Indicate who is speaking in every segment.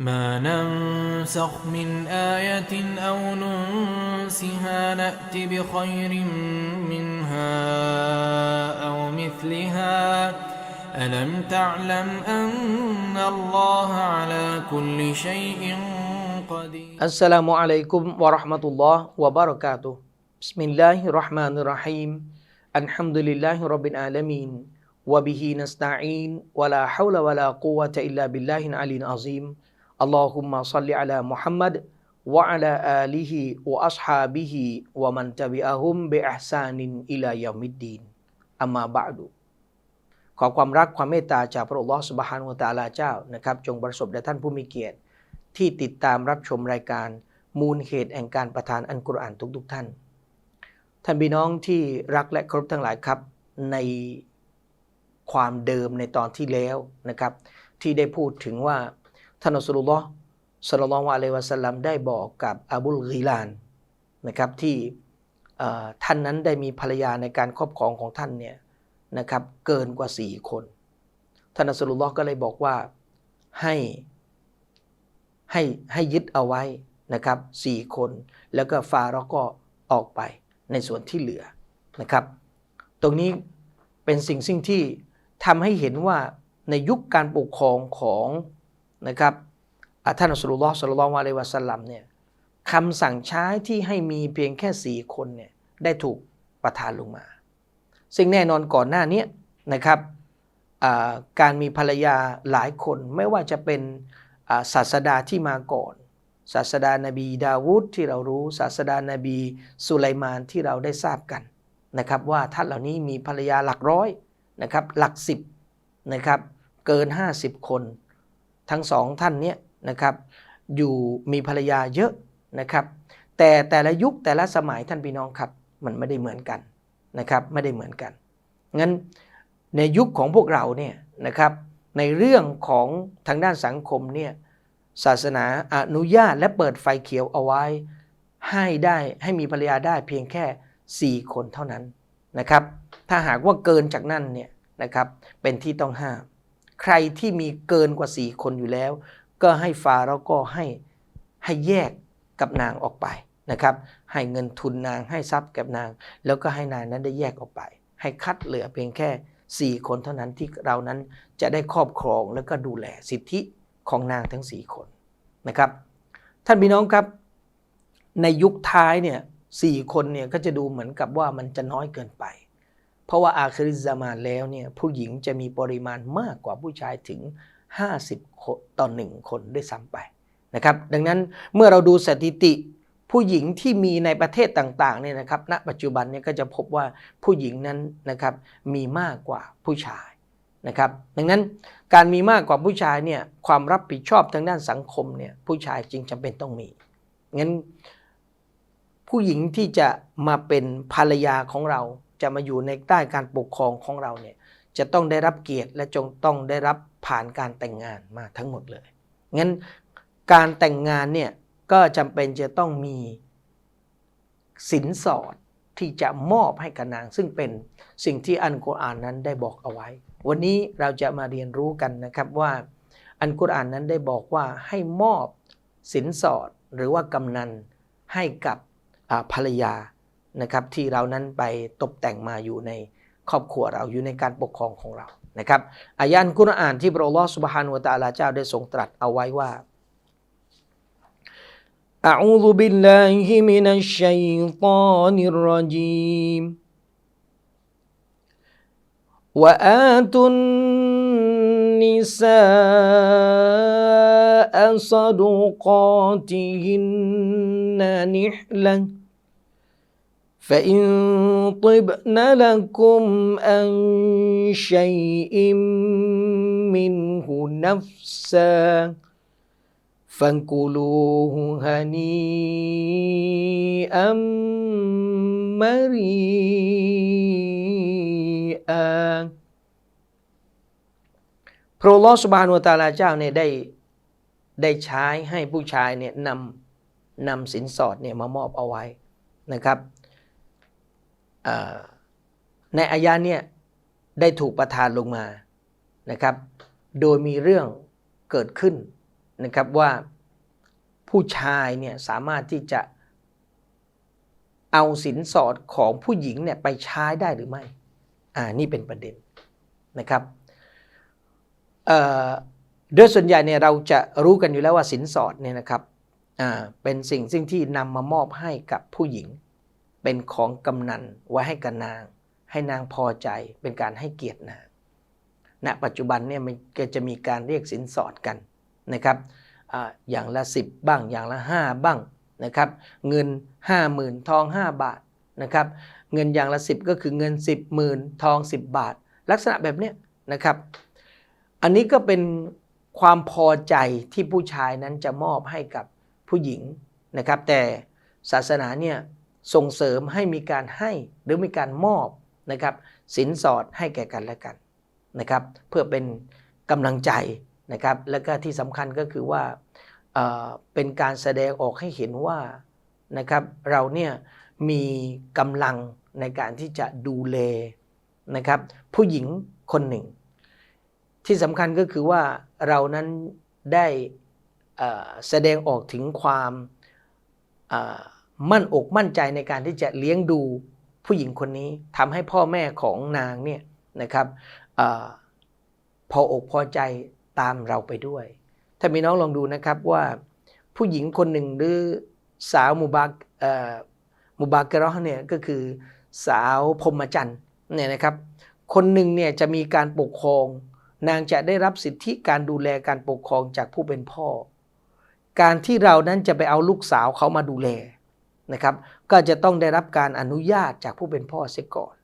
Speaker 1: ما ننسخ من آية أو ننسها نأت بخير منها أو مثلها. ألم تعلم أن الله على كل شيء قدير؟
Speaker 2: السلام عليكم ورحمة الله وبركاته. بسم الله الرحمن الرحيم. الحمد لله رب العالمين. وبه نستعين ولا حول ولا قوة إلا بالله العلي العظيم. อฮ์วะบารอกาตุฮ์บิสมิลลอฮัมมะบิฮินัสตะอีนวะลาซัลลิอะลามุฮัมมัดวะอะลาอาลิฮิวะอัศฮาบิฮิวะมันตะบิอะฮุมบิอิห์ซานินอิลายอมิดดีนอัมมาบะดุขอความรักความเมตตาจากพระองค์ลอสุบฮานุวะตะอาลาเจ้านะครับ จงประสบแด่ท่านผู้มีเกียรติ ที่ติดตามรับชมรายการมูลเหตุแห่งการประทานอันกุรอานทุกๆทท่าน ท่านพี่น้องที่รักและเคารพทั้งหลายครับ ในความเดิมในตอนที่แล้วนะครับ ที่ได้พูดถึงว่า ท่านอัสลุลลอฮ์สัลลัลลอฮุอะลัยวะสัลลัมได้บอกกับอบูลกีลานนะครับที่ท่านนั้นได้มีภรรยาในการครอบครองของท่านเนี่ยนะครับเกินกว่า 4 คนท่านอัสลุลลอฮ์ก็เลยบอกว่าให้ให้ให้ยึดเอาไว้นะครับสี่คน แล้วก็ฟาเราก็ออกไปในส่วนที่เหลือนะครับ ตรงนี้เป็นสิ่งสิ่งที่ทำให้เห็นว่าในยุคการปกครองของ นะครับท่านอัสลุลลอฮ์สัลลัลลอฮุอะลัยวะสัลลัมเนี่ยคำสั่งใช้ที่ให้มีเพียงแค่สี่คนเนี่ยได้ถูกประทานลงมา ซึ่งแน่นอนก่อนหน้านี้นะครับการมีภรรยาหลายคนไม่ว่าจะเป็นศาสดาที่มาก่อน ศาสดานบีดาวูดที่เรารู้ศาสดานบีสุไลมานที่เราได้ทราบกันนะครับว่าท่านเหล่านี้มีภรรยาหลักร้อยนะครับหลักสิบนะครับเกิน 50 คน ทั้งสองท่านเนี้ยนะครับอยู่มีภรรยาเยอะนะครับ แต่แต่ละยุคแต่ละสมัยท่านพี่น้องครับมันไม่ได้เหมือนกันนะครับไม่ได้เหมือนกันงั้นในยุคของพวกเราเนี่ยนะครับในเรื่องของทางด้านสังคมเนี่ยศาสนาอนุญาตและเปิดไฟเขียวเอาไว้ ให้ได้ให้มีภรรยาได้เพียงแค่ 4 คนเท่านั้นนะครับ ถ้าหากว่าเกินจากนั้นเนี่ยนะครับเป็นที่ต้องห้าม ใครที่มีเกินกว่า4คนอยู่แล้ว ก็ให้ฟาเราะห์ก็ให้ให้แยกกับนางออกไปนะครับ ให้เงินทุนนางให้ทรัพย์กับนาง แล้วก็ให้นางนั้นได้แยกออกไป ให้คัดเหลือเพียงแค่ 4 คนเท่านั้นที่เรานั้นจะได้ครอบครองแล้วก็ดูแลสิทธิของนางทั้ง 4 คนนะครับ ท่านพี่น้องครับ ในยุคท้ายเนี่ยสี่คนเนี่ยก็จะดูเหมือนกับว่ามันจะน้อยเกินไป เพราะว่าอาคริซามานแล้วเนี่ยผู้หญิงจะมีปริมาณมากกว่าผู้ชายถึง 50คต่อหนึ่งคนด้วยซ้ำไปนะครับดังนั้นเมื่อเราดูสถิติผู้หญิงที่มีในประเทศต่างๆเนี่ยนะครับณปัจจุบันเนี่ยก็จะพบว่าผู้หญิงนั้นนะครับมีมากกว่าผู้ชายนะครับดังนั้นการมีมากกว่าผู้ชายเนี่ยความรับผิดชอบทางด้านสังคมเนี่ยผู้ชายจึงจำเป็นต้องมีงั้นผู้หญิงที่จะมาเป็นภรรยาของเรา จะมาอยู่ในใต้การปกครองของเราเนี่ยจะต้องได้รับเกียรติและจงต้องได้รับผ่านการแต่งงานมาทั้งหมดเลยงั้นการแต่งงานเนี่ยก็จำเป็นจะต้องมีสินสอดที่จะมอบให้กับนาง ซึ่งเป็นสิ่งที่อันกุรอานนั้นได้บอกเอาไว้ วันนี้เราจะมาเรียนรู้กันนะครับว่าอันกุรอานนั้นได้บอกว่าให้มอบสินสอดหรือว่ากำนันให้กับภรรยา นะครับที่เรานั้นไปตกแต่งมาอยู่ในครอบครัวเราอยู่ในการปกครองของเรานะครับอายะห์อันกุรอานที่พระองค์สุบฮานุวะตะอาลาเจ้าได้ทรงตรัสเอาไว้ว่า أعوذ بالله من الشيطان الرجيم وآتوا النساء صدقاتهن نحلة فإن طبن لكم عن شيء منه نفسا فانكلوه هنيئا مريئا พระลอสบานุตาลาเจ้าเนี่ยได้ได้ใช้ให้ผู้ชายเนี่ยนำนำสินสอดเนี่ยมามอบเอาไว้นะครับอ่า ในอายาเนี่ยได้ถูกประทานลงมานะครับ โดยมีเรื่องเกิดขึ้นนะครับว่าผู้ชายเนี่ยสามารถที่จะเอาสินสอดของผู้หญิงเนี่ยไปใช้ได้หรือไม่ อ่า นี่เป็นประเด็นนะครับโดยส่วนใหญ่เนี่ยเราจะรู้กันอยู่แล้วว่าสินสอดเนี่ยนะครับ อ่า เป็นสิ่งซึ่งที่นำมามอบให้กับผู้หญิง เป็นของกำนันไว้ให้กับนาง ให้นางพอใจเป็นการให้เกียรตินางณปัจจุบันเนี่ยมันก็จะมีการเรียกสินสอดกันนะครับออย่างละ 10 บ้างอย่างละ 5 บ้างนะครับ เงิน 5 0,000 ทอง 5 บาทนะครับ เงินอย่างละ 10 ก็คือเงิน 10หมื่นทอง 10 บาท ลักษณะแบบเนี้ยนะครับ อันนี้ก็เป็นความพอใจที่ผู้ชายนั้นจะมอบให้กับผู้หญิงนะครับ แต่ศาสนาเนี่ย ส่งเสริมให้มีการให้หรือมีการมอบนะครับสินสอดให้แก่กันและกันนะครับเพื่อเป็นกำลังใจนะครับแล้วก็ที่สำคัญก็คือว่าเเป็นการแสดงออกให้เห็นว่านะครับเราเนี่ยมีกำลังในการที่จะดูแลนะครับผู้หญิงคนหนึ่ง ที่สำคัญก็คือว่าเรานั้นได้แสดงออกถึงความ มั่นอกมั่นใจในการที่จะเลี้ยงดูผู้หญิงคนนี้ทำให้พ่อแม่ของนางเนี่ยนะครับอพออกพอใจตามเราไปด้วย ถ้ามีน้องลองดูนะครับว่าผู้หญิงคนหนึ่งหรือสาวมุบากเอ่อมุบากะเรอเนี่ยก็คือสาวพรมจันทร์เนี่ยนะครับ คนหนึ่งเนี่ยจะมีการปกครอง นางจะได้รับสิทธิการดูแลการปกครองจากผู้เป็นพ่อ การที่เรานั้นจะไปเอาลูกสาวเขามาดูแล นะครับ ก็จะต้องได้รับการอนุญาตจากผู้เป็นพ่อเสียก่อน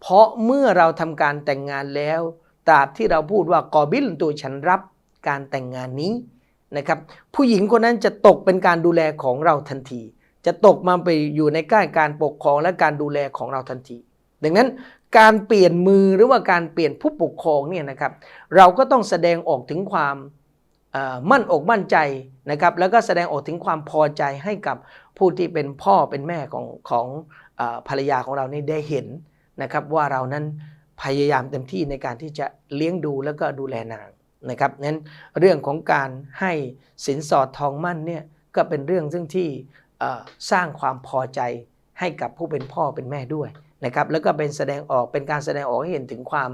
Speaker 2: เพราะเมื่อเราทำการแต่งงานแล้วตราบที่เราพูดว่ากอบิลตัวฉันรับการแต่งงานนี้นะครับ ผู้หญิงคนนั้นจะตกเป็นการดูแลของเราทันที จะตกมาไปอยู่ในใกล้การปกครองและการดูแลของเราทันที ดังนั้นการเปลี่ยนมือหรือว่าการเปลี่ยนผู้ปกครองเนี่ยนะครับ เราก็ต้องแสดงออกถึงความ มั่นอกมั่นใจนะครับแล้วก็แสดงออกถึงความพอใจให้กับผู้ที่เป็นพ่อเป็นแม่ของของอภรรยาของเรานี่ได้เห็นนะครับว่าเรานั้นพยายามเต็มที่ในการที่จะเลี้ยงดูแล้วก็ดูแลนางนะครับนั้นเรื่องของการให้สินสอดทองมั่นเนี่ยก็เป็นเรื่องซึ่งที่สร้างความพอใจให้กับผู้เป็นพ่อเป็นแม่ด้วยนะครับแล้วก็เป็นแสดงออกเป็นการแสดงออกให้เห็นถึงความ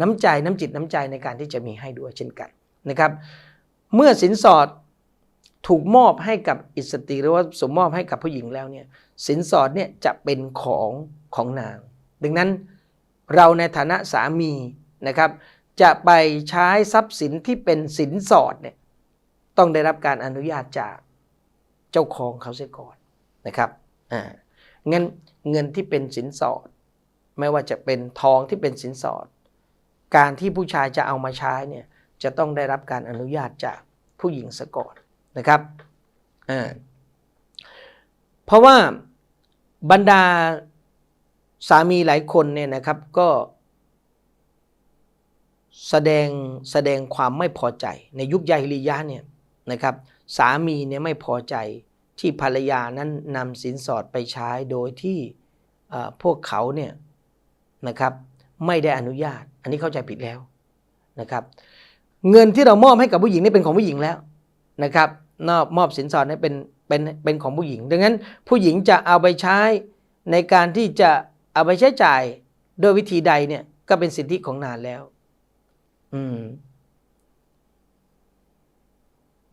Speaker 2: น้ำใจน้ำจิตน้ำใจในการที่จะมีให้ด้วยเช่นกันนะครับ เมื่อสินสอดถูกมอบให้กับอิสตรีหรือว่าสมมอบให้กับผู้หญิงแล้วเนี่ยสินสอดเนี่ยจะเป็นของของนาง ดังนั้นเราในฐานะสามีนะครับ จะไปใช้ทรัพย์สินที่เป็นสินสอดเนี่ยต้องได้รับการอนุญาตจากเจ้าของเขาเสียก่อนนะครับอ่าเงินเงินที่เป็นสินสอด ไม่ว่าจะเป็นทองที่เป็นสินสอด การที่ผู้ชายจะเอามาใช้เนี่ยจะต้องได้รับการอนุญาตจากผู้หญิงซะก่อนนะครับเพราะว่าบรรดาสามีหลายคนเนี่ยนะครับก็แสดงแสดงความไม่พอใจในยุคยาฮิลิยะเนี่ยนะครับสามีเนี่ยไม่พอใจที่ภรรยานั้นนำสินสอดไปใช้โดยที่พวกเขาเนี่ยนะครับ ไม่ได้อนุญาต อันนี้เข้าใจผิดแล้วนะครับ เงินที่เรามอบให้กับผู้หญิงนี่เป็นของผู้หญิงแล้วนะครับนอบมอบสินสอดนี่เป็นเป็นเป็นของผู้หญิง ดังนั้นผู้หญิงจะเอาไปใช้ในการที่จะเอาไปใช้จ่ายโดยวิธีใดเนี่ยก็เป็นสิทธิของนานแล้ว อืม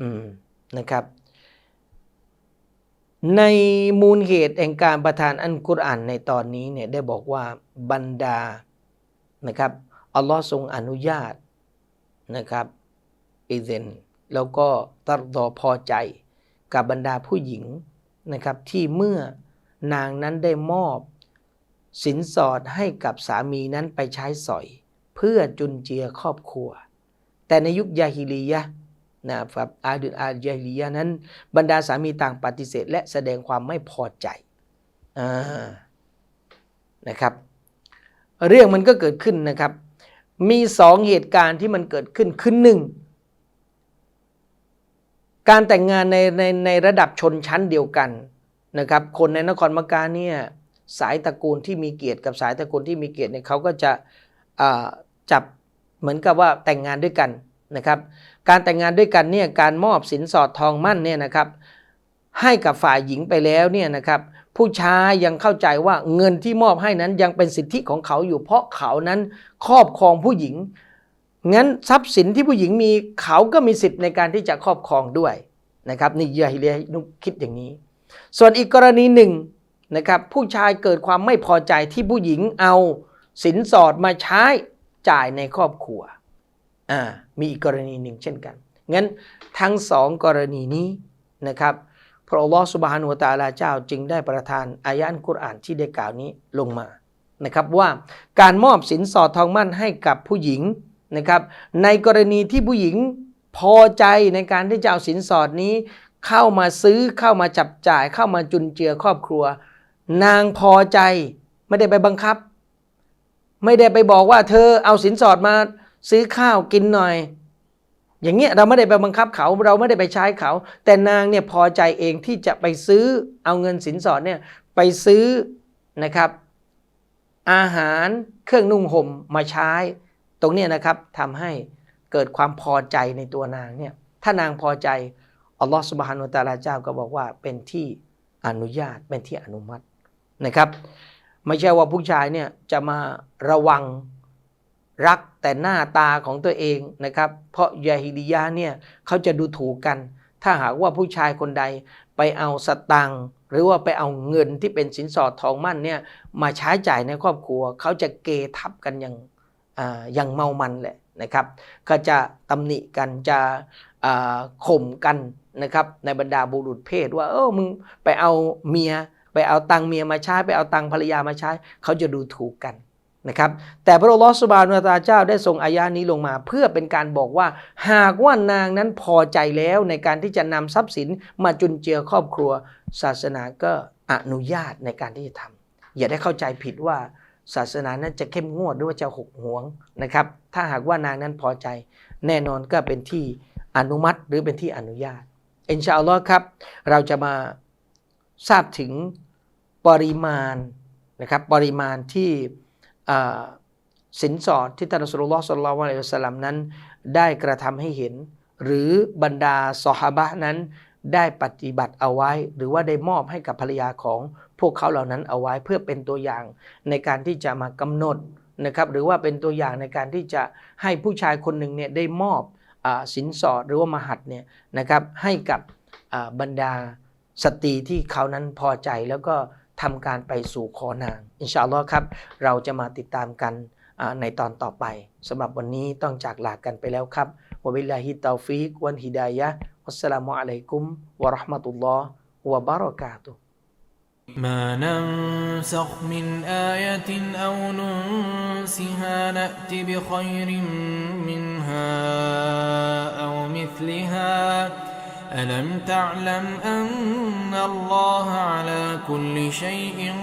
Speaker 2: อืม นะครับ ในมูลเหตุแห่งการประทานอันกุรอานในตอนนี้เนี่ยได้บอกว่าบรรดา นะครับอัลลอฮ์ทรงอนุญาตนะครับอิเซนแล้วก็ตัดอพอใจกับบรรดาผู้หญิงนะครับที่เมื่อนางนั้นได้มอบ สินสอดให้กับสามีนั้นไปใช้สอย เพื่อจุนเจือครอบครัว แต่ในยุคยาฮิลียะนะครับอาดุลอาญาฮิลียะนั้น บรรดาสามีต่างปฏิเสธ และแสดงความไม่พอใจอ่านะครับ เรื่องมันก็เกิดขึ้นนะครับ มีสองเหตุการณ์ที่มันเกิดขึ้นคือหนึ่งการแต่งงานในในในระดับชนชั้นเดียวกันนะครับ คนในนครมักกะเนี่ยสายตระกูลที่มีเกียรติกับสายตระกูลที่มีเกียรติเนี่ยเขาก็จะจับเหมือนกับว่าแต่งงานด้วยกันนะครับ การแต่งงานด้วยกันเนี่ยการมอบสินสอดทองมั่นเนี่ยนะครับ ให้กับฝ่ายหญิงไปแล้วเนี่ยนะครับ ผู้ชายยังเข้าใจว่าเงินที่มอบให้นั้นยังเป็นสิทธิของเขาอยู่ เพราะเขานั้นครอบครองผู้หญิง งั้นทรัพย์สินที่ผู้หญิงมีเขาก็มีสิทธิ์ในการที่จะครอบครองด้วยนะครับนี่ยาฮิเลียนุคิดอย่างนี้ ส่วนอีกกรณีหนึ่งนะครับผู้ชายเกิดความไม่พอใจที่ผู้หญิงเอาสินสอดมาใช้จ่ายในครอบครัวอ่ามีอีกกรณีหนึ่งเช่นกัน งั้นทั้งสองกรณีนี้นะครับ พระอัลลอฮฺสุบฮานุวะตาลาเจ้าจึงได้ประทานอายะอันกุรอานที่ได้กล่าวนี้ลงมานะครับว่าการมอบสินสอดทองมั่นให้กับผู้หญิงนะครับในกรณีที่ผู้หญิงพอใจในการที่จะเอาสินสอดนี้ เข้ามาซื้อเข้ามาจับจ่าย เข้ามาจุนเจือครอบครัว นางพอใจไม่ได้ไปบังคับ ไม่ได้ไปบอกว่าเธอเอาสินสอดมาซื้อข้าวกินหน่อย อย่างเงี้ยเราไม่ได้ไปบังคับเขาเราไม่ได้ไปใช้เขา แต่นางเนี่ยพอใจเองที่จะไปซื้อเอาเงินสินสอดเนี่ยไปซื้อนะครับอาหารเครื่องนุ่งห่มมาใช้ ตรงเนี้ยนะครับทำให้เกิดความพอใจในตัวนางเนี่ยถ้านางพอใจอัลลอฮฺสุบฮานุตาลาเจ้าก็บอกว่าเป็นที่อนุญาตเป็นที่อนุมัตินะครับ ไม่ใช่ว่าผู้ชายเนี่ยจะมาระวัง รักแต่หน้าตาของตัวเองนะครับ เพราะยาฮิดียะห์เนี่ยเขาจะดูถูกกัน ถ้าหากว่าผู้ชายคนใดไปเอาสตังหรือว่าไปเอาเงินที่เป็นสินสอดทองมั่นเนี่ยมาใช้จ่ายในครอบครัว เขาจะเกทับกันอย่างออย่างเมามันแหละนะครับ ก็จะตำหนิกันจะข่มกันนะครับในบรรดาบุรุษเพศว่าเออมึงไปเอาเมีย ไปเอาตังเมียมาใช้ไปเอาตังภรรยามาใช้ เขาจะดูถูกกัน นะครับแต่พระองค์สุบานุตาเจ้าได้ทรงอายานี้ลงมา เพื่อเป็นการบอกว่า หากว่านางนั้นพอใจแล้วในการที่จะนำทรัพย์สินมาจุนเจือครอบครัว ศาสนาก็อนุญาตในการที่จะทำอย่าได้เข้าใจผิดว่าศาสนานั้นจะเข้มงวดหรือว่าจะหกหวงนะครับ ถ้าหากว่านางนั้นพอใจ แน่นอนก็เป็นที่อนุมัติหรือเป็นที่อนุญาตอินชาอัลลอฮ์ครับ เราจะมาทราบถึงปริมาณนะครับปริมาณที่ สินสอดที่ท่านอัสลลอฮ์สัลลัลลอฮุอะลัยฮิวะสัลลัมนั้น ได้กระทำให้เห็น หรือบรรดาซอฮาบะนั้นได้ปฏิบัติเอาไว้ หรือว่าได้มอบให้กับภรรยาของพวกเขาเหล่านั้นเอาไว้เพื่อเป็นตัวอย่างในการที่จะมากำหนดนะครับ หรือว่าเป็นตัวอย่างในการที่จะให้ผู้ชายคนหนึ่งเนี่ยได้มอบอสินสอดหรือว่ามหัดเนี่ยนะครับให้กับบรรดาสตรีที่เขานั้นพอใจแล้วก็ ทำการไปสู่ขอนาง อินชาอัลลอฮ์ครับ เราจะมาติดตามกันอ่าในตอนต่อไปสำหรับวันนี้ต้องจากลากันไปแล้วครับวะบิลลาฮิตตอฟิกวันฮิดายะฮ์วัสสลามุอะลัยกุมวะเราะห์มะตุลลอฮ์วะบะเราะกาตุฮ์
Speaker 1: ما ننسخ من آية أو ننسها نأت بخير منها أو مثلها ألم تعلم أن الله على كل شيء